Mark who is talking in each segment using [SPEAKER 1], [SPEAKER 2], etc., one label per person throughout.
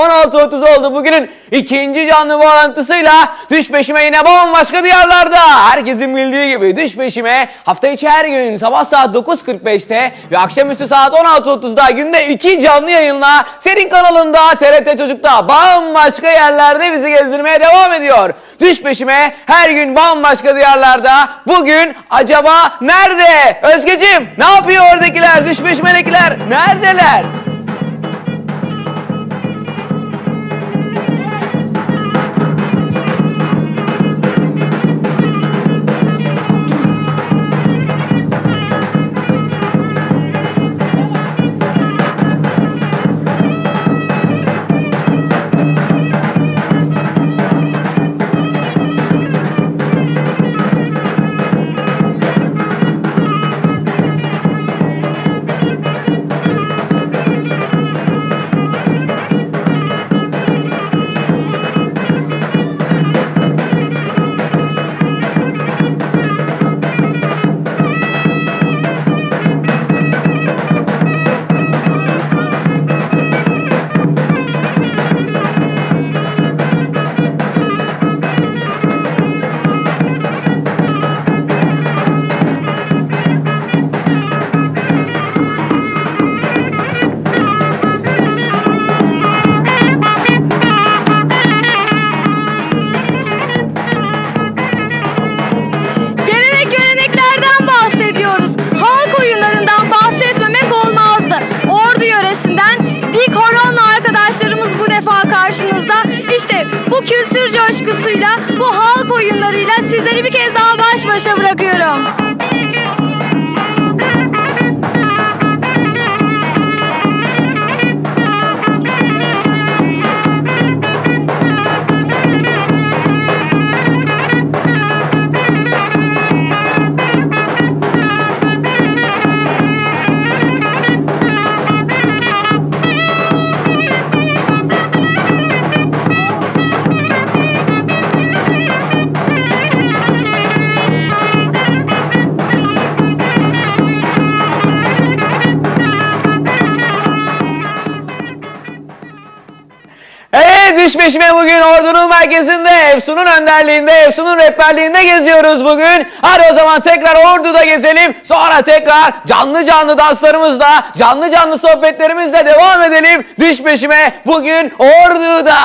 [SPEAKER 1] 16.30 oldu. Bugünün ikinci canlı bağlantısıyla düş peşime yine bambaşka diyarlarda. Herkesin bildiği gibi düş peşime hafta içi her gün sabah saat 9.45'te ve akşamüstü saat 16.30'da günde iki canlı yayınla senin kanalında TRT Çocuk'ta bambaşka yerlerde bizi gezdirmeye devam ediyor. Düş peşime her gün bambaşka diyarlarda. Bugün acaba nerede? Özgeciğim ne yapıyor oradakiler? Düş peşimedekiler neredeler?
[SPEAKER 2] Daha baş
[SPEAKER 1] peşime bugün ordunun merkezinde Efsun'un önderliğinde Efsun'un rehberliğinde geziyoruz bugün. Hadi o zaman tekrar orduda gezelim. Sonra tekrar canlı canlı danslarımızla canlı canlı sohbetlerimizle devam edelim. Düş peşime bugün orduda.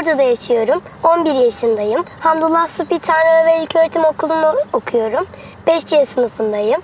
[SPEAKER 3] Ordu'da yaşıyorum. 11 yaşındayım. Hamdullah Supi Tanrıöver İlköğretim Okulu'nda okuyorum. 5C sınıfındayım.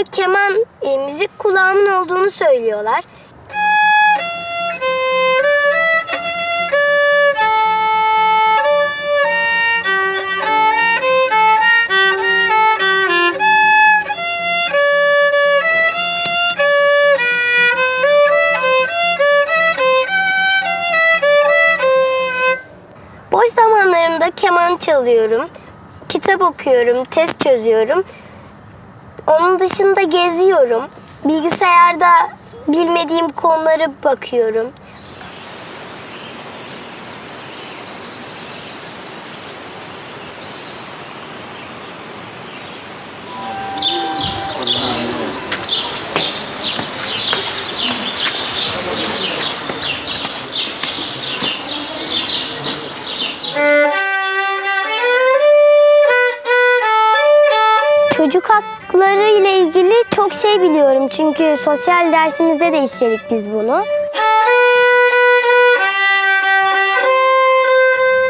[SPEAKER 3] Çünkü keman e, müzik kulağımın olduğunu söylüyorlar. Boş zamanlarımda keman çalıyorum. Kitap okuyorum, test çözüyorum. Onun dışında geziyorum. Bilgisayarda bilmediğim konuları bakıyorum. Hakları ile ilgili çok şey biliyorum. Çünkü sosyal dersimizde de işledik biz bunu.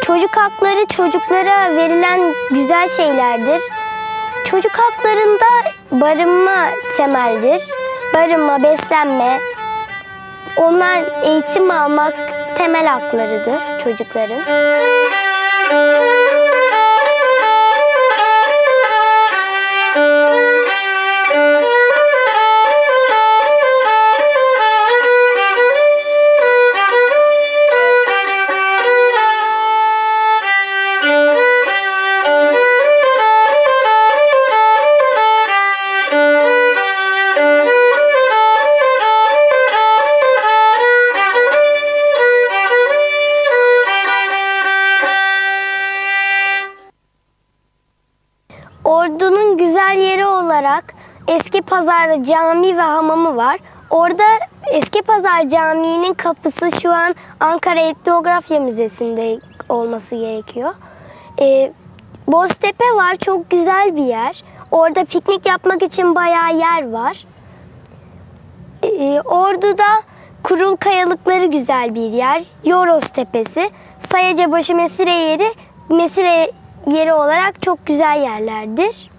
[SPEAKER 3] Çocuk hakları çocuklara verilen güzel şeylerdir. Çocuk haklarında barınma temeldir. Barınma, beslenme. Onlar eğitim almak temel haklarıdır çocukların. Pazar'da cami ve hamamı var. Orada Eski Pazar Camii'nin kapısı şu an Ankara Etnografya Müzesi'nde olması gerekiyor. Ee, Boztepe var, çok güzel bir yer. Orada piknik yapmak için bayağı yer var. Ee, Ordu'da Kurul Kayalıkları güzel bir yer. Yoros Tepesi, Sayacabaşı Mesire yeri, Mesire yeri olarak çok güzel yerlerdir.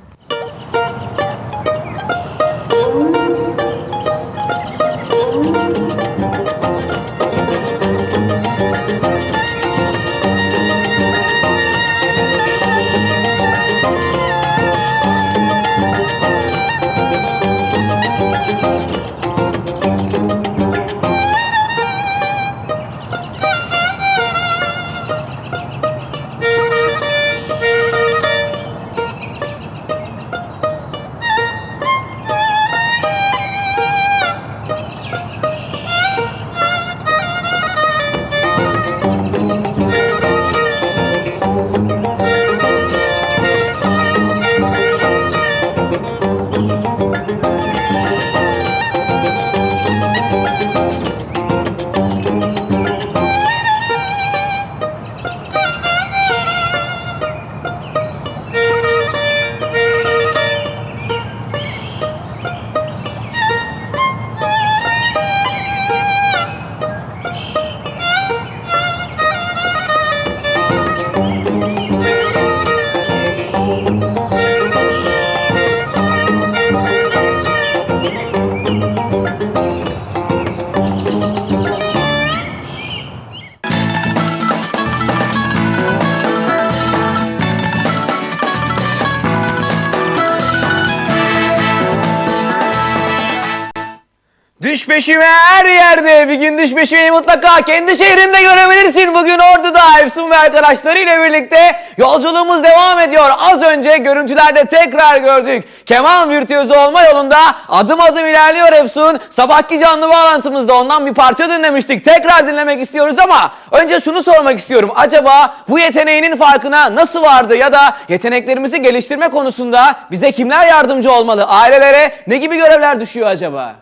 [SPEAKER 1] Peşime mutlaka kendi şehrinde görebilirsin. Bugün Ordu'da Efsun ve arkadaşlarıyla birlikte yolculuğumuz devam ediyor. Az önce görüntülerde tekrar gördük. Keman virtüözü olma yolunda adım adım ilerliyor Efsun. Sabahki canlı bağlantımızda ondan bir parça dinlemiştik. Tekrar dinlemek istiyoruz ama önce şunu sormak istiyorum. Acaba bu yeteneğinin farkına nasıl vardı ya da yeteneklerimizi geliştirme konusunda bize kimler yardımcı olmalı? Ailelere ne gibi görevler düşüyor acaba?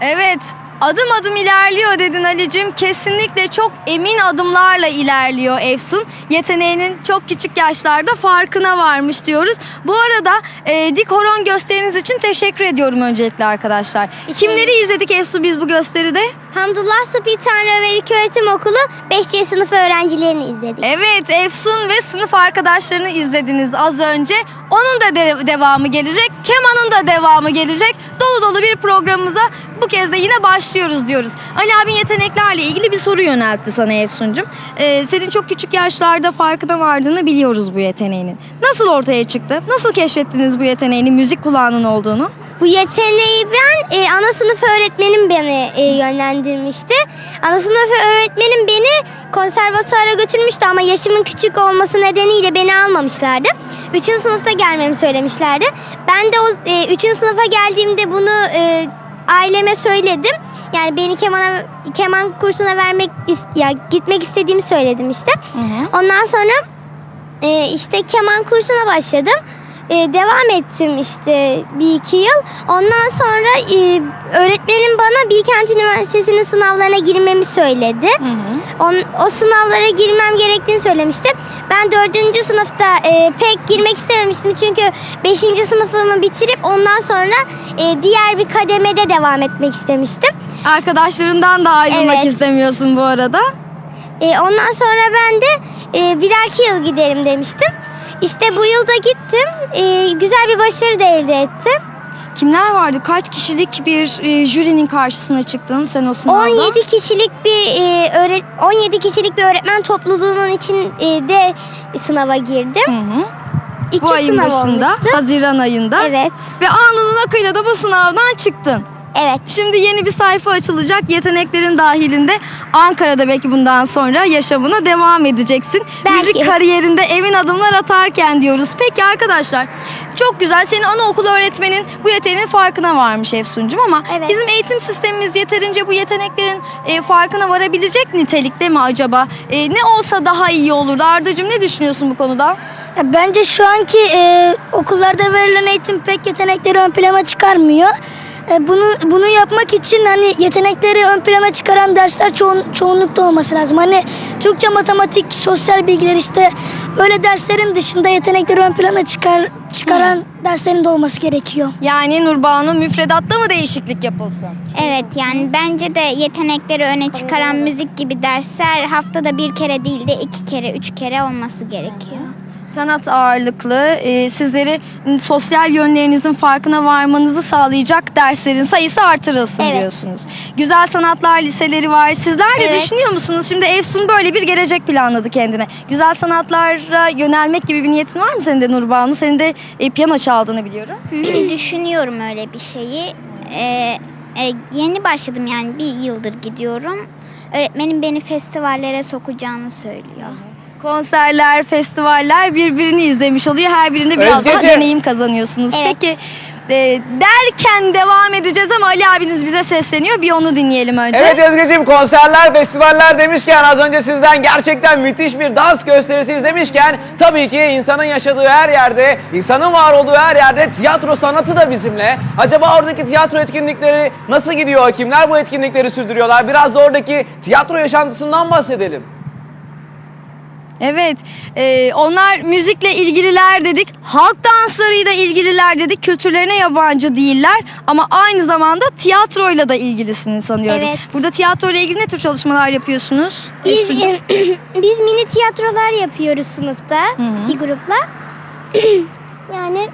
[SPEAKER 2] Evet, adım adım ilerliyor dedin Ali'cim. Kesinlikle çok emin adımlarla ilerliyor Efsun. Yeteneğinin çok küçük yaşlarda farkına varmış diyoruz. Bu arada e, dik horon gösteriniz için teşekkür ediyorum öncelikle arkadaşlar. Kimleri izledik Efsun biz bu gösteride?
[SPEAKER 3] Hamdullah Supi Tanrı ve İlköğretim Okulu 5C sınıf öğrencilerini izledik.
[SPEAKER 2] Evet, Efsun ve sınıf arkadaşlarını izlediniz az önce. Onun da de- devamı gelecek, Keman'ın da devamı gelecek. Dolu dolu bir programımıza bu kez de yine başlıyoruz diyoruz. Ali abin yeteneklerle ilgili bir soru yöneltti sana Efsun'cum. Ee, senin çok küçük yaşlarda farkına vardığını biliyoruz bu yeteneğinin. Nasıl ortaya çıktı? Nasıl keşfettiniz bu yeteneğinin müzik kulağının olduğunu?
[SPEAKER 3] Bu yeteneği ben e, ana sınıf öğretmenim beni e, yönlendirmişti. Ana sınıf öğretmenim beni konservatuara götürmüştü ama yaşımın küçük olması nedeniyle beni almamışlardı. Üçüncü sınıfta gelmemi söylemişlerdi. Ben de o e, üçüncü sınıfa geldiğimde bunu e, aileme söyledim. Yani beni kemana keman kursuna vermek ya gitmek istediğimi söyledim işte. Ondan sonra e, işte keman kursuna başladım. E, devam ettim işte bir iki yıl. Ondan sonra e, öğretmenim bana Bilkent Üniversitesi'nin sınavlarına girmemi söyledi. On- o sınavlara girmem gerektiğini söylemişti. Ben dördüncü sınıfta e, pek girmek istememiştim. Çünkü beşinci sınıfımı bitirip ondan sonra e, diğer bir kademede devam etmek istemiştim.
[SPEAKER 2] Arkadaşlarından da ayrılmak
[SPEAKER 3] Evet.
[SPEAKER 2] istemiyorsun bu arada.
[SPEAKER 3] E, ondan sonra ben de e, bir dahaki yıl giderim demiştim. İşte bu yılda gittim. E, güzel bir başarı da elde ettim.
[SPEAKER 2] Kimler vardı? Kaç kişilik bir e, jürinin karşısına çıktın sen o sınavda?
[SPEAKER 3] 17 kişilik bir e, öğret 17 kişilik bir öğretmen topluluğunun için e, sınava girdim.
[SPEAKER 2] Hı hı.
[SPEAKER 3] İki
[SPEAKER 2] Bu ayın
[SPEAKER 3] sınav
[SPEAKER 2] başında,
[SPEAKER 3] olmuştu.
[SPEAKER 2] Haziran ayında.
[SPEAKER 3] Evet.
[SPEAKER 2] Ve anının akıyla da bu sınavdan çıktın.
[SPEAKER 3] Evet.
[SPEAKER 2] Şimdi yeni bir sayfa açılacak. Yeteneklerin dahilinde Ankara'da belki bundan sonra yaşamına devam edeceksin.
[SPEAKER 3] Belki.
[SPEAKER 2] Müzik kariyerinde emin adımlar atarken diyoruz. Peki arkadaşlar çok güzel. Senin anaokulu öğretmenin bu yeteneğin farkına varmış Efsuncuğum ama
[SPEAKER 3] Evet.
[SPEAKER 2] bizim eğitim sistemimiz yeterince bu yeteneklerin e, farkına varabilecek nitelikte mi acaba? E, ne olsa daha iyi olurdu. Ardacığım ne düşünüyorsun bu konuda?
[SPEAKER 4] Ya Bence şu anki e, okullarda verilen eğitim pek yetenekleri ön plana çıkarmıyor. E, bunu bunu yapmak için hani yetenekleri ön plana çıkaran dersler çoğun, çoğunlukta olması lazım. Hani Türkçe, matematik, sosyal bilgiler işte öyle derslerin dışında yetenekleri ön plana çıkar çıkaran derslerin de olması gerekiyor.
[SPEAKER 2] Yani Nurbanu müfredatta mı değişiklik yapılsın?
[SPEAKER 5] Evet yani bence de yetenekleri öne çıkaran müzik gibi dersler haftada bir kere değil de iki kere, üç kere olması gerekiyor.
[SPEAKER 2] Sanat ağırlıklı, e, sizleri sosyal yönlerinizin farkına varmanızı sağlayacak derslerin sayısı artırılsın
[SPEAKER 3] Evet.
[SPEAKER 2] diyorsunuz. Güzel sanatlar liseleri var. Sizler de
[SPEAKER 3] Evet.
[SPEAKER 2] düşünüyor musunuz? Şimdi Efsun böyle bir gelecek planladı kendine. Güzel sanatlara yönelmek gibi bir niyetin var mı senin de Nurbanu? Senin de e, piyano çaldığını biliyorum.
[SPEAKER 5] Düşünüyorum öyle bir şeyi. Ee, e, yeni başladım yani bir yıldır gidiyorum. Öğretmenim beni festivallere sokacağını söylüyor.
[SPEAKER 2] Konserler, festivaller birbirini izlemiş oluyor. Her birinde biraz daha
[SPEAKER 1] Özgeciğim.
[SPEAKER 2] deneyim kazanıyorsunuz.
[SPEAKER 3] Evet.
[SPEAKER 2] Peki e, derken devam edeceğiz ama Ali abiniz bize sesleniyor. Bir onu dinleyelim önce.
[SPEAKER 1] Evet Özgeciğim konserler, festivaller demişken az önce sizden gerçekten müthiş bir dans gösterisi izlemişken tabii ki insanın yaşadığı her yerde, insanın var olduğu her yerde tiyatro sanatı da bizimle. Acaba oradaki tiyatro etkinlikleri nasıl gidiyor? Kimler bu etkinlikleri sürdürüyorlar? Biraz da oradaki tiyatro yaşantısından bahsedelim.
[SPEAKER 2] Evet, e, onlar müzikle ilgililer dedik, halk danslarıyla ilgililer dedik, kültürlerine yabancı değiller ama aynı zamanda tiyatroyla da ilgilisini sanıyorum.
[SPEAKER 3] Evet.
[SPEAKER 2] Burada tiyatro ile ilgili ne tür çalışmalar yapıyorsunuz?
[SPEAKER 3] Biz biz mini tiyatrolar yapıyoruz sınıfta
[SPEAKER 2] hı.
[SPEAKER 3] bir grupla. yani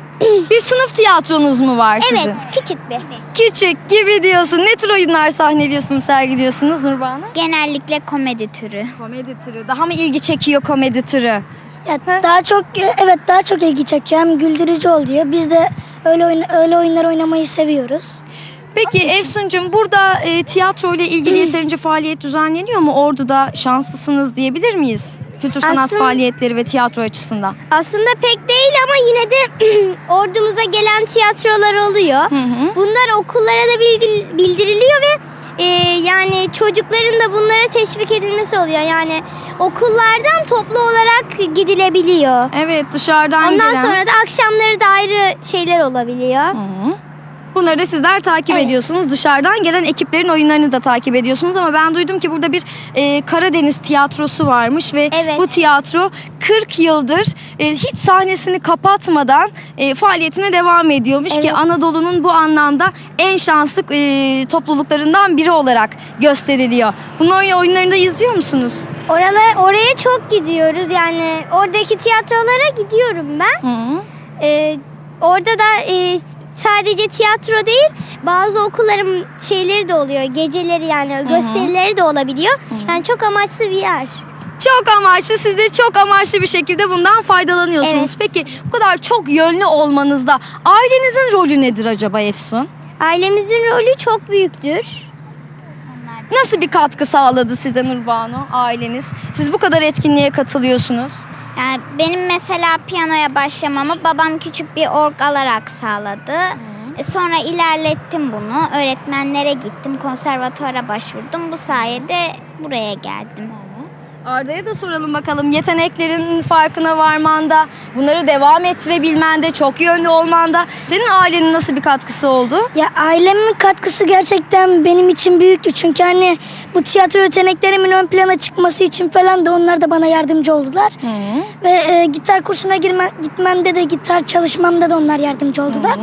[SPEAKER 2] bir sınıf tiyatronuz mu var sizin?
[SPEAKER 3] evet küçük bir.
[SPEAKER 2] Küçük gibi diyorsun. Ne tür oyunlar sahneliyorsunuz, sergiliyorsunuz Nurbanu?
[SPEAKER 5] Genellikle komedi türü.
[SPEAKER 2] Komedi türü. Daha mı ilgi çekiyor komedi türü?
[SPEAKER 4] Ya daha çok evet daha çok ilgi çekiyor hem güldürücü oluyor. Biz de öyle oyun, öyle oyunlar oynamayı seviyoruz.
[SPEAKER 2] Peki Efsuncuğum burada e, tiyatro ile ilgili yeterince faaliyet düzenleniyor mu? Ordu'da şanslısınız diyebilir miyiz? Kültür sanat
[SPEAKER 3] Aslında-
[SPEAKER 2] faaliyetleri ve tiyatro açısından.
[SPEAKER 3] Aslında pek değil ama yine de ordumuza gelen tiyatrolar oluyor.
[SPEAKER 2] Hı hı.
[SPEAKER 3] Bunlar okullara da bilgi- bildiriliyor ve e, yani çocukların da bunlara teşvik edilmesi oluyor. Yani okullardan toplu olarak gidilebiliyor.
[SPEAKER 2] Evet dışarıdan
[SPEAKER 3] Ondan
[SPEAKER 2] gelen.
[SPEAKER 3] sonra da akşamları da ayrı şeyler olabiliyor.
[SPEAKER 2] Hı hı. Bunları da sizler takip
[SPEAKER 3] Evet.
[SPEAKER 2] ediyorsunuz. Dışarıdan gelen ekiplerin oyunlarını da takip ediyorsunuz. Ama ben duydum ki burada bir e, Karadeniz tiyatrosu varmış ve
[SPEAKER 3] Evet.
[SPEAKER 2] bu tiyatro 40 yıldır e, hiç sahnesini kapatmadan e, faaliyetine devam ediyormuş ki
[SPEAKER 3] Evet.
[SPEAKER 2] Anadolu'nun bu anlamda en şanslı e, topluluklarından biri olarak gösteriliyor. Bunun oyun- oyunlarını da izliyor musunuz?
[SPEAKER 3] Oralar, oraya çok gidiyoruz yani oradaki tiyatrolara gidiyorum ben.
[SPEAKER 2] Hı hı.
[SPEAKER 3] Ee, orada da e, sadece tiyatro değil bazı okulların şeyleri de oluyor geceleri yani gösterileri de olabiliyor. Yani çok amaçlı bir yer.
[SPEAKER 2] Çok amaçlı. Siz de çok amaçlı bir şekilde bundan faydalanıyorsunuz. Peki bu kadar çok yönlü olmanızda ailenizin rolü nedir acaba Efsun?
[SPEAKER 3] Ailemizin rolü çok büyüktür.
[SPEAKER 2] Nasıl bir katkı sağladı size Nurbanu aileniz? Siz bu kadar etkinliğe katılıyorsunuz.
[SPEAKER 5] Yani benim mesela piyanoya başlamamı babam küçük bir org alarak sağladı. E, Sonra ilerlettim bunu. Öğretmenlere gittim, konservatuvara başvurdum. Bu sayede buraya geldim.
[SPEAKER 2] Arda'ya da soralım bakalım yeteneklerin farkına varmanda, bunları devam ettirebilmende, çok yönlü olmanda senin ailenin nasıl bir katkısı oldu?
[SPEAKER 4] Ya ailemin katkısı gerçekten benim için büyüktü. Çünkü hani bu tiyatro yeteneklerimin ön plana çıkması için falan da onlar da bana yardımcı oldular. Ve e, gitar kursuna girme, gitmemde de gitar çalışmamda da onlar yardımcı oldular.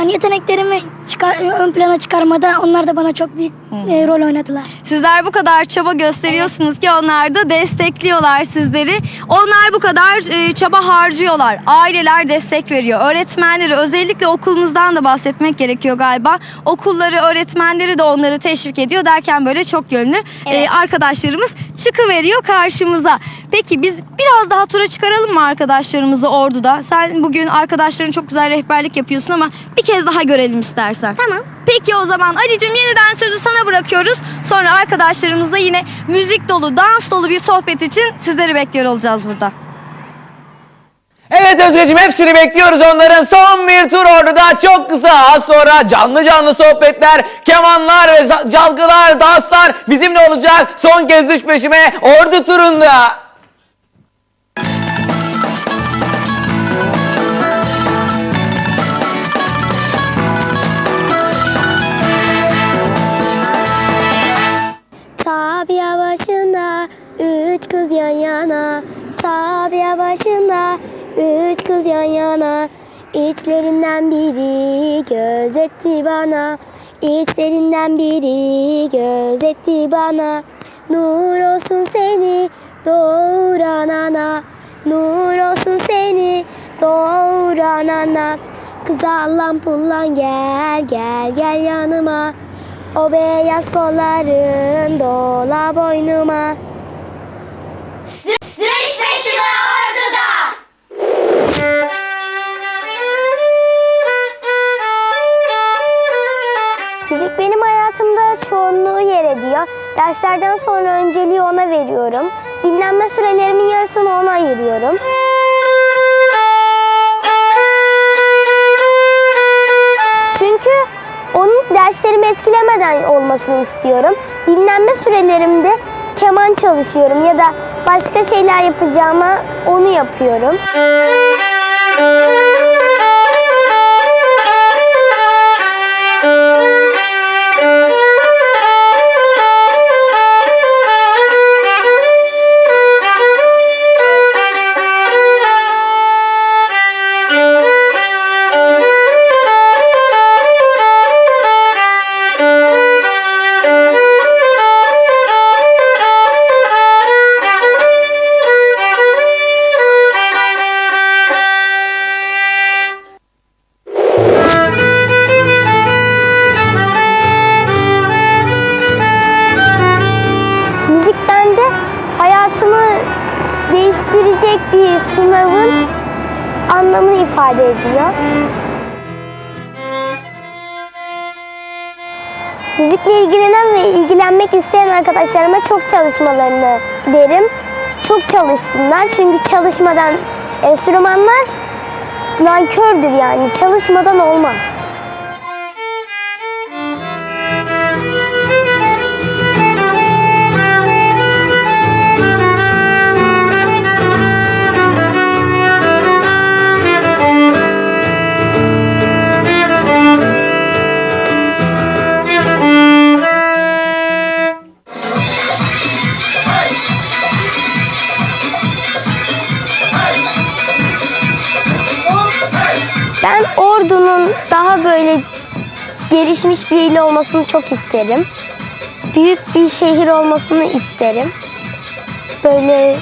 [SPEAKER 4] Yani yeteneklerimi çıkar, ön plana çıkarmada onlar da bana çok büyük e, rol oynadılar.
[SPEAKER 2] Sizler bu kadar çaba gösteriyorsunuz ki onlar da destekliyorlar sizleri. Onlar bu kadar e, çaba harcıyorlar. Aileler destek veriyor. Öğretmenleri özellikle okulunuzdan da bahsetmek gerekiyor galiba. Okulları, öğretmenleri de onları teşvik ediyor derken böyle çok yönlü e, arkadaşlarımız çıkıveriyor karşımıza. Peki biz biraz daha tura çıkaralım mı arkadaşlarımızı Ordu'da? Sen bugün arkadaşların çok güzel rehberlik yapıyorsun ama bir kez daha görelim istersen.
[SPEAKER 3] Tamam.
[SPEAKER 2] Peki o zaman Ali'cim yeniden sözü sana bırakıyoruz. Sonra arkadaşlarımızla yine müzik dolu, dans dolu bir sohbet için sizleri bekliyor olacağız burada.
[SPEAKER 1] Evet Özgeciğim hepsini bekliyoruz onların son bir tur orada çok kısa az sonra canlı canlı sohbetler kemanlar ve çalgılar danslar bizimle olacak son kez düş peşime ordu turunda.
[SPEAKER 3] Tabiye başında üç kız yan yana. Tabiye başında üç kız yan yana. İçlerinden biri gözetti bana. İçlerinden biri gözetti bana. Nur olsun seni doğuran ana. Nur olsun seni doğuran ana. Kız pullan gel gel gel yanıma o beyaz kolların dola boynuma
[SPEAKER 5] Düş peşime orduda!
[SPEAKER 3] Müzik benim hayatımda çoğunluğu yer ediyor. Derslerden sonra önceliği ona veriyorum. Dinlenme sürelerimin yarısını ona ayırıyorum. Derslerimi etkilemeden olmasını istiyorum. Dinlenme sürelerimde keman çalışıyorum ya da başka şeyler yapacağıma onu yapıyorum. Arkadaşlarıma çok çalışmalarını derim. Çok çalışsınlar çünkü çalışmadan enstrümanlar nankördür yani çalışmadan olmaz. müthiş bir il olmasını çok isterim. Büyük bir şehir olmasını isterim. Böyle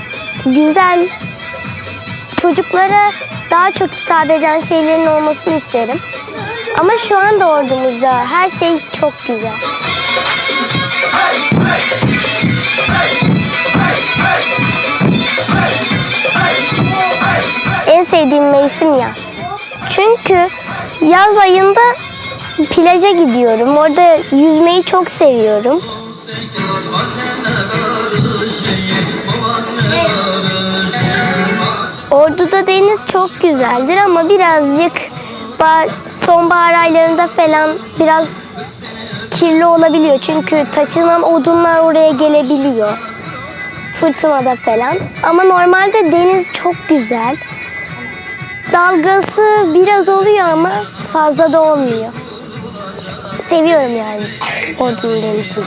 [SPEAKER 3] güzel çocuklara daha çok hitap eden şeylerin olmasını isterim. Ama şu anda ordumuzda her şey çok güzel.
[SPEAKER 6] En
[SPEAKER 3] sevdiğim mevsim yaz. Çünkü yaz ayında plaja gidiyorum. Orada yüzmeyi çok seviyorum. Ordu'da deniz çok güzeldir ama birazcık ba- sonbahar aylarında falan biraz kirli olabiliyor. Çünkü taşınan odunlar oraya gelebiliyor. Fırtınada falan. Ama normalde deniz çok güzel. Dalgası biraz oluyor ama fazla da olmuyor. Seviyorum yani Ordu'nun denizini.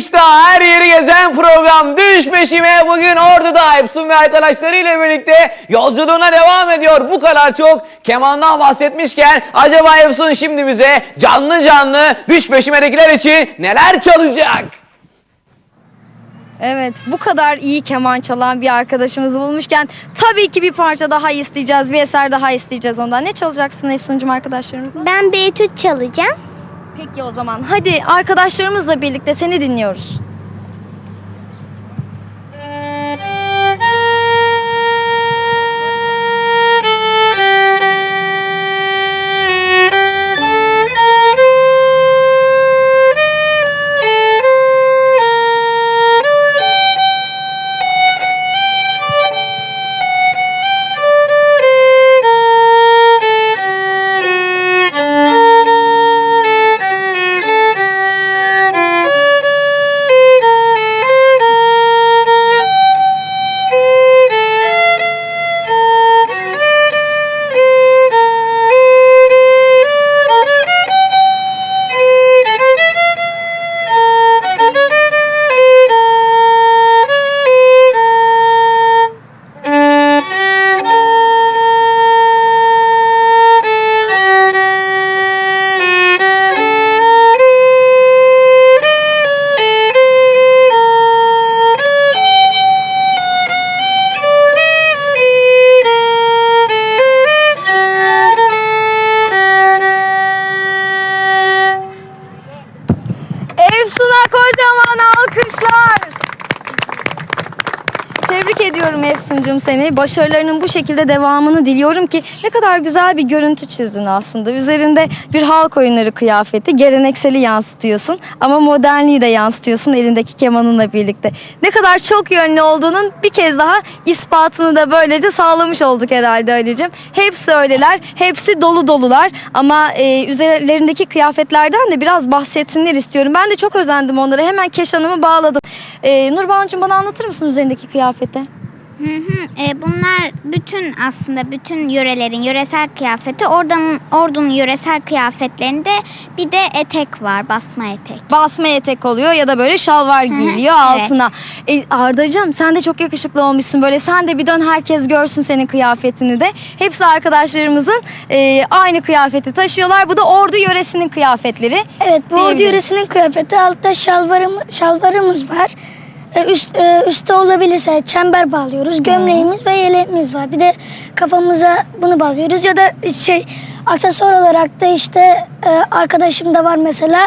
[SPEAKER 1] Kışta her yeri gezen program Düş Peşime bugün Ordu'da Efsun ve arkadaşlarıyla birlikte yolculuğuna devam ediyor. Bu kadar çok kemandan bahsetmişken acaba Efsun şimdi bize canlı canlı Düş Peşime'dekiler için neler çalacak?
[SPEAKER 2] Evet bu kadar iyi keman çalan bir arkadaşımızı bulmuşken tabii ki bir parça daha isteyeceğiz. Bir eser daha isteyeceğiz ondan. Ne çalacaksın Efsun'cum arkadaşlarımızla?
[SPEAKER 3] Ben bir etüt çalacağım.
[SPEAKER 2] Peki o zaman hadi arkadaşlarımızla birlikte seni dinliyoruz. Efsun'cum seni. Başarılarının bu şekilde devamını diliyorum ki ne kadar güzel bir görüntü çizdin aslında. Üzerinde bir halk oyunları kıyafeti, gelenekseli yansıtıyorsun ama modernliği de yansıtıyorsun elindeki kemanınla birlikte. Ne kadar çok yönlü olduğunun bir kez daha ispatını da böylece sağlamış olduk herhalde Ali'cim. Hepsi öyleler, hepsi dolu dolular ama e, üzerlerindeki kıyafetlerden de biraz bahsetsinler istiyorum. Ben de çok özendim onlara. Hemen keşanımı bağladım. E, Nurbancığım bana anlatır mısın üzerindeki kıyafeti?
[SPEAKER 5] Hı hı. E, bunlar bütün aslında bütün yörelerin yöresel kıyafeti. Oradan ordunun yöresel kıyafetlerinde bir de etek var, basma etek.
[SPEAKER 2] basma etek oluyor ya da böyle şalvar giyiliyor
[SPEAKER 5] evet.
[SPEAKER 2] altına. E, Ardacığım sen de çok yakışıklı olmuşsun böyle sen de bir dön herkes görsün senin kıyafetini de. Hepsi arkadaşlarımızın e, aynı kıyafeti taşıyorlar. Bu da ordu yöresinin kıyafetleri.
[SPEAKER 4] Evet bu ordu
[SPEAKER 2] Diyebiliriz.
[SPEAKER 4] yöresinin kıyafeti altta şalvarım, şalvarımız var. E, Üst, e, üstte olabilirse çember bağlıyoruz. Gömleğimiz ve yeleğimiz var. Bir de kafamıza bunu bağlıyoruz. Ya da şey aksesuar olarak da işte e, arkadaşım da var mesela.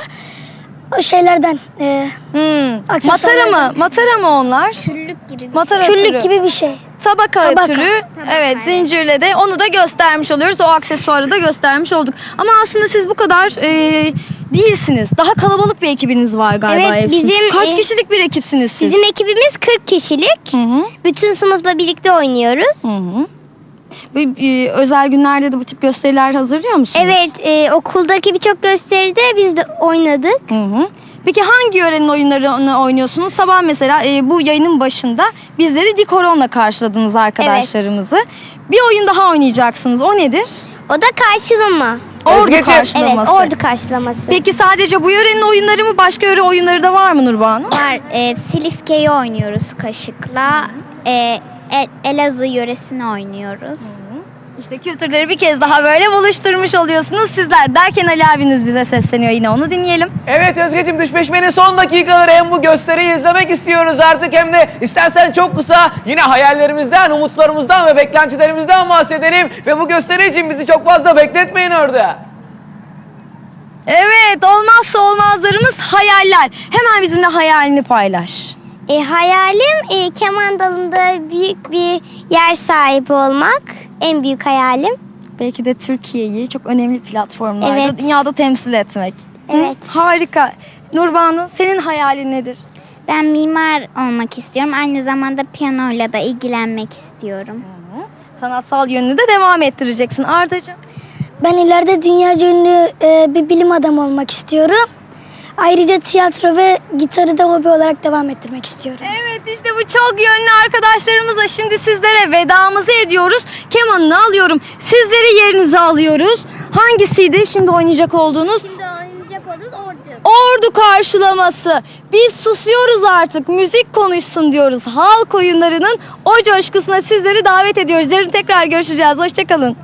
[SPEAKER 4] O şeylerden e,
[SPEAKER 2] Hmm. Matara mı? Matara mı onlar?
[SPEAKER 5] Küllük gibi.
[SPEAKER 2] Matara
[SPEAKER 4] küllük
[SPEAKER 2] türü.
[SPEAKER 4] gibi bir şey.
[SPEAKER 2] Tabaka,
[SPEAKER 4] Tabaka.
[SPEAKER 2] türü. evet zincirle de onu da göstermiş oluyoruz. O aksesuarı da göstermiş olduk. Ama aslında siz bu kadar e, değilsiniz. Daha kalabalık bir ekibiniz var galiba
[SPEAKER 3] Evet,
[SPEAKER 2] Efsun.
[SPEAKER 3] bizim,
[SPEAKER 2] Kaç
[SPEAKER 3] e,
[SPEAKER 2] kişilik bir ekipsiniz siz?
[SPEAKER 3] Bizim ekibimiz 40 kişilik.
[SPEAKER 2] Hı hı.
[SPEAKER 3] Bütün sınıfla birlikte oynuyoruz.
[SPEAKER 2] Hı hı. E, özel günlerde de bu tip gösteriler hazırlıyor musunuz?
[SPEAKER 3] Evet, e, okuldaki birçok gösteride biz de oynadık.
[SPEAKER 2] Hı hı. Peki hangi yörenin oyunlarını oynuyorsunuz? Sabah mesela e, bu yayının başında bizleri Dikoron'la karşıladınız arkadaşlarımızı. Bir oyun daha oynayacaksınız. O nedir?
[SPEAKER 3] O da karşılama.
[SPEAKER 2] Ordu
[SPEAKER 1] Özgeciğim.
[SPEAKER 3] Evet,
[SPEAKER 2] karşılaması.
[SPEAKER 3] ordu karşılaması.
[SPEAKER 2] Peki sadece bu yörenin oyunları mı başka yöre oyunları da var mı Nurbanu?
[SPEAKER 5] Var e, Silifke'yi oynuyoruz kaşıkla. E, El- Elazığ yöresini oynuyoruz.
[SPEAKER 2] İşte kültürleri bir kez daha böyle buluşturmuş oluyorsunuz sizler derken Ali abiniz bize sesleniyor yine onu dinleyelim.
[SPEAKER 1] Evet Özgeciğim Düşmeşme'nin son dakikaları hem bu gösteriyi izlemek istiyoruz artık hem de istersen çok kısa yine hayallerimizden, umutlarımızdan ve beklentilerimizden bahsedelim. Ve bu gösteri için bizi çok fazla bekletmeyin orada.
[SPEAKER 2] Evet olmazsa olmazlarımız hayaller. Hemen bizimle hayalini paylaş.
[SPEAKER 3] E, hayalim e, keman dalında büyük bir yer sahibi olmak. En büyük hayalim.
[SPEAKER 2] Belki de Türkiye'yi çok önemli platformlarda
[SPEAKER 3] Evet.
[SPEAKER 2] dünyada temsil etmek. Hı?
[SPEAKER 3] Evet.
[SPEAKER 2] Harika. Nurbanu senin hayalin nedir?
[SPEAKER 5] Ben mimar olmak istiyorum. Aynı zamanda piyanoyla da ilgilenmek istiyorum.
[SPEAKER 2] Sanatsal yönünü de devam ettireceksin Ardacığım.
[SPEAKER 4] Ben ileride dünyaca ünlü e, bir bilim adamı olmak istiyorum. Ayrıca tiyatro ve gitarı da hobi olarak devam ettirmek istiyorum.
[SPEAKER 2] Evet işte bu çok yönlü arkadaşlarımızla şimdi sizlere vedamızı ediyoruz. Kemanını alıyorum. Sizleri yerinize alıyoruz. Hangisiydi şimdi oynayacak olduğunuz?
[SPEAKER 3] Şimdi oynayacak olduğumuz ordu.
[SPEAKER 2] Ordu karşılaması. Biz susuyoruz artık. Müzik konuşsun diyoruz. Halk oyunlarının o coşkusuna sizleri davet ediyoruz. Yarın tekrar görüşeceğiz. Hoşçakalın.